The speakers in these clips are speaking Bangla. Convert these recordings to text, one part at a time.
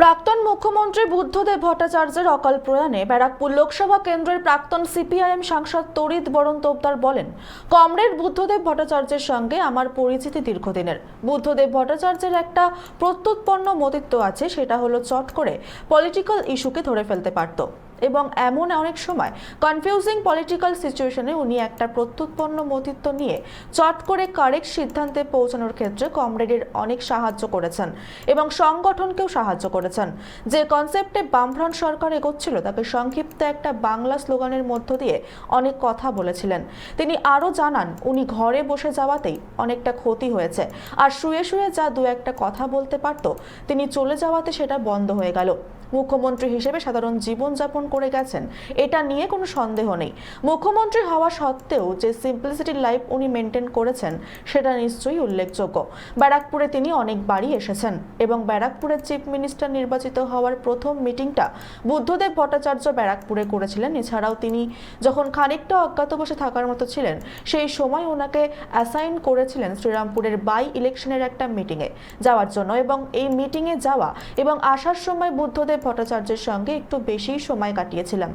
প্রাক্তন মুখ্যমন্ত্রী বুদ্ধদেব ভট্টাচার্যের অকাল প্রয়াণে ব্যারাকপুর লোকসভা কেন্দ্রের প্রাক্তন সিপিআইএম সাংসদ তরিত বরণ তোপদার বলেন, কমরেড বুদ্ধদেব ভট্টাচার্যের সঙ্গে আমার পরিচিতি দীর্ঘদিনের। বুদ্ধদেব ভট্টাচার্যের একটা প্রত্যুৎপন্ন মতিত্ব আছে, সেটা হলো চট করে পলিটিক্যাল ইস্যুকে ধরে ফেলতে পারত। এবং এমন অনেক সময় কনফিউজিং পলিটিক্যাল সিচুয়েশনে উনি একটা প্রত্যুৎপন্ন মতিত্ব নিয়ে চট করে কারেক্ট সিদ্ধান্তে পৌঁছানোর ক্ষেত্রে কমরেডের অনেক সাহায্য করেছেন এবং সংগঠনকেও সাহায্য করেছেন। যে কনসেপ্টে বামফ্রন্ট সরকার এগোচ্ছিল, তাকে সংক্ষিপ্ত একটা বাংলা স্লোগানের মধ্য দিয়ে অনেক কথা বলেছিলেন। তিনি আরও জানান, উনি ঘরে বসে যাওয়াতেই অনেকটা ক্ষতি হয়েছে। আর শুয়ে শুয়ে যা দু একটা কথা বলতে পারতো, তিনি চলে যাওয়াতে সেটা বন্ধ হয়ে গেল। মুখ্যমন্ত্রী হিসেবে সাধারণ জীবনযাপন করে গেছেন। এটা নিয়ে কোনো সন্দেহ নেই। মুখ্যমন্ত্রী হওয়া সত্ত্বেও যে সিম্পলিসিটি লাইফ উনি মেনটেন করেছেন, সেটা নিশ্চয়ই উল্লেখযোগ্য। ব্যারাকপুরে তিনি অনেকবারই এসেছেন এবং ব্যারাকপুরের চিফ মিনিস্টার নির্বাচিত হওয়ার প্রথম মিটিংটা বুদ্ধদেব ভট্টাচার্য ব্যারাকপুরে করেছিলেন। এছাড়াও তিনি যখন খানিকটা অজ্ঞাতবশে থাকার মতো ছিলেন, সেই সময় ওনাকে অ্যাসাইন করেছিলেন শ্রীরামপুরের বাই ইলেকশনের একটা মিটিংয়ে যাওয়ার জন্য এবং এই মিটিংয়ে যাওয়া এবং আসার সময় বুদ্ধদেব ভট্টাচার্যের সঙ্গে একটু বেশিই সময় কাটিয়েছিলাম।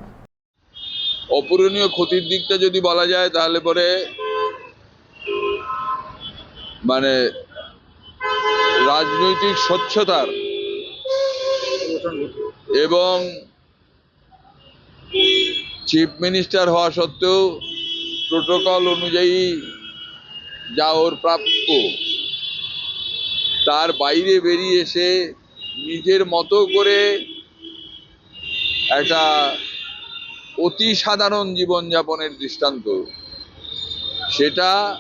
অপূরণীয় ক্ষতির দিকটা যদি বলা যায়, তাহলে পরে মানে রাজনৈতিক স্বচ্ছতার এবং চিফ মিনিস্টার হওয়া সত্ত্বেও প্রোটোকল অনুযায়ী যা ওর প্রাপ্য, তার বাইরে বেরিয়ে এসে নিজের মতো করে একটা অতি সাধারণ জীবনযাপনের দৃষ্টান্ত। সেটা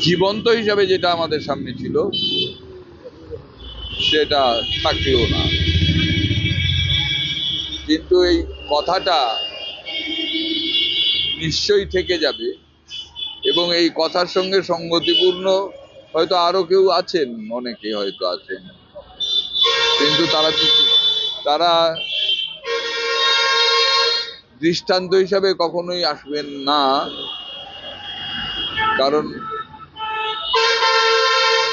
জীবন্ত হিসাবে যেটা আমাদের সামনে ছিল, সেটা থাকলেও না। কিন্তু এই কথাটা নিশ্চয়ই থেকে যাবে এবং এই কথার সঙ্গে সঙ্গতিপূর্ণ হয়তো আরও কেউ আছেন, অনেকে হয়তো আছেন। কিন্তু তারা তো- তারা দৃষ্টান্ত হিসাবে কখনোই আসবেন না। কারণ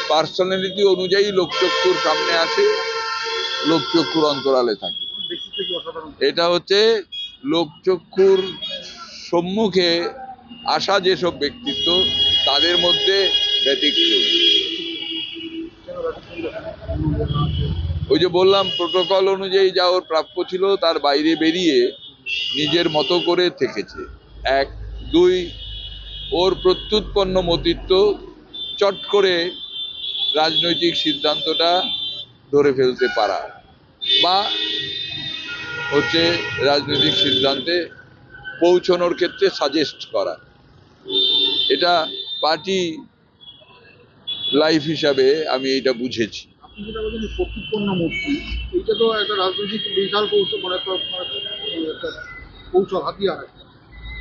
পার্সোনালিটি অনুযায়ী লোকচক্ষুর সামনে আসে, লোকচক্ষুর অন্তরালে থাকে। এটা হচ্ছে লোকচক্ষুর সম্মুখে আসা যেসব ব্যক্তিত্ব, তাদের মধ্যে ব্যতিক্রম। ওই যে বললাম প্রোটোকল অনুযায়ী যা ওর প্রাপ্য ছিল তার বাইরে বেরিয়ে নিজের মতো করে থেকেছে। এক, দুই, ওর প্রত্যুৎপন্ন মতিত্ব চট করে রাজনৈতিক সিদ্ধান্তটা ধরে ফেলতে পারা বা হচ্ছে রাজনৈতিক সিদ্ধান্তে পৌঁছানোর ক্ষেত্রে সাজেস্ট করা। এটা পার্টি লাইফ হিসাবে আমি এটা বুঝেছি। তো একটা রাজনৈতিক বিশাল কৌশল মানে একটা একটা কৌশল হাতিয়ার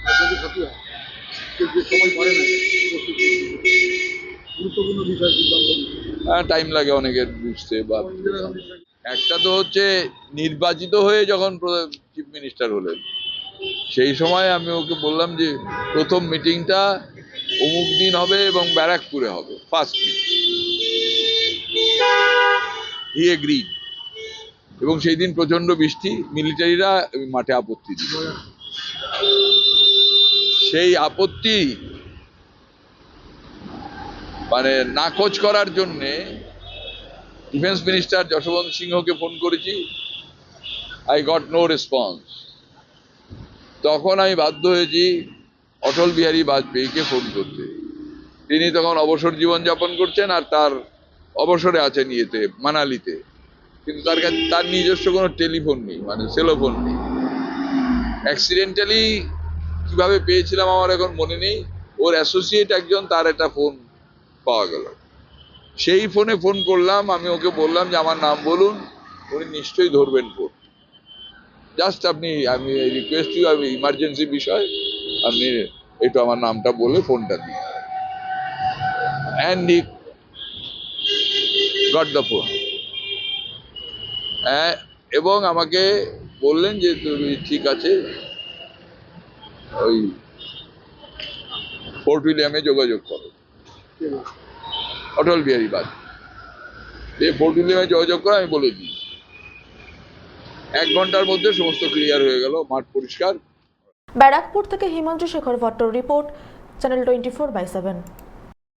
রাজনৈতিক হাতিয়ার। যে যে সবাই পারে না গুরুত্বপূর্ণ বিষয় সিদ্ধান্ত টাইম লাগে অনেকের বুঝতে বা একটা তো হচ্ছে নির্বাচিত হয়ে যখন চিফ মিনিস্টার হলেন সেই সময় আমি ওকে বললাম যে প্রথম মিটিংটা অমুক দিন হবে এবং ব্যারাকপুরে হবে ফার্স্ট মিটিং হি এগ্রি এবং সেই দিন প্রচণ্ড বৃষ্টি মিলিটারিরা মাঠে আপত্তি দিল। সেই আপত্তি মানে নাকচ করার জন্যে ডিফেন্স মিনিস্টার যশবন্ত সিংহকে ফোন করেছি। আই গট নো রেসপন্স তখন আমি বাধ্য হয়েছি অটল বিহারী বাজপেয়ীকে ফোন করতে। তিনি তখন অবসর জীবনযাপন করছেন আর তার অবসরে আছেন ইয়েতে, মানালিতে। কিন্তু তার কাছে, তার নিজস্ব কোনো টেলিফোন নেই মানে সেলোফোন নেই। অ্যাক্সিডেন্টালি কীভাবে পেয়েছিলাম আমার এখন মনে নেই। ওর অ্যাসোসিয়েট একজন, তার একটা ফোন পাওয়া গেল। সেই ফোনে ফোন করলাম, আমি ওকে বললাম যে, আমার নাম বলুন, উনি নিশ্চয়ই ধরবেন ফোন জাস্ট আপনি, আমি রিকোয়েস্ট ইউ আমি ইমার্জেন্সি বিষয় আপনি একটু আমার নামটা বলে ফোনটা দিন অ্যান্ড গট দ্য ফোন। এবং আমাকে বললেন যে তুমি ঠিক আছে। ওই ফোর্ট উইলিয়ামে যোগাযোগ করো। অটল বিহারী বাজপেয়ী। এই ফোর্ট উইলিয়ামে যোগাযোগ করো, আমি বলে দিই। এক ঘণ্টার মধ্যে সমস্ত ক্লিয়ার হয়ে গেল, মাঠ পরিষ্কার। ব্যারাকপুর থেকে Himanshu Shekhar ভট্টর report channel twenty four by seven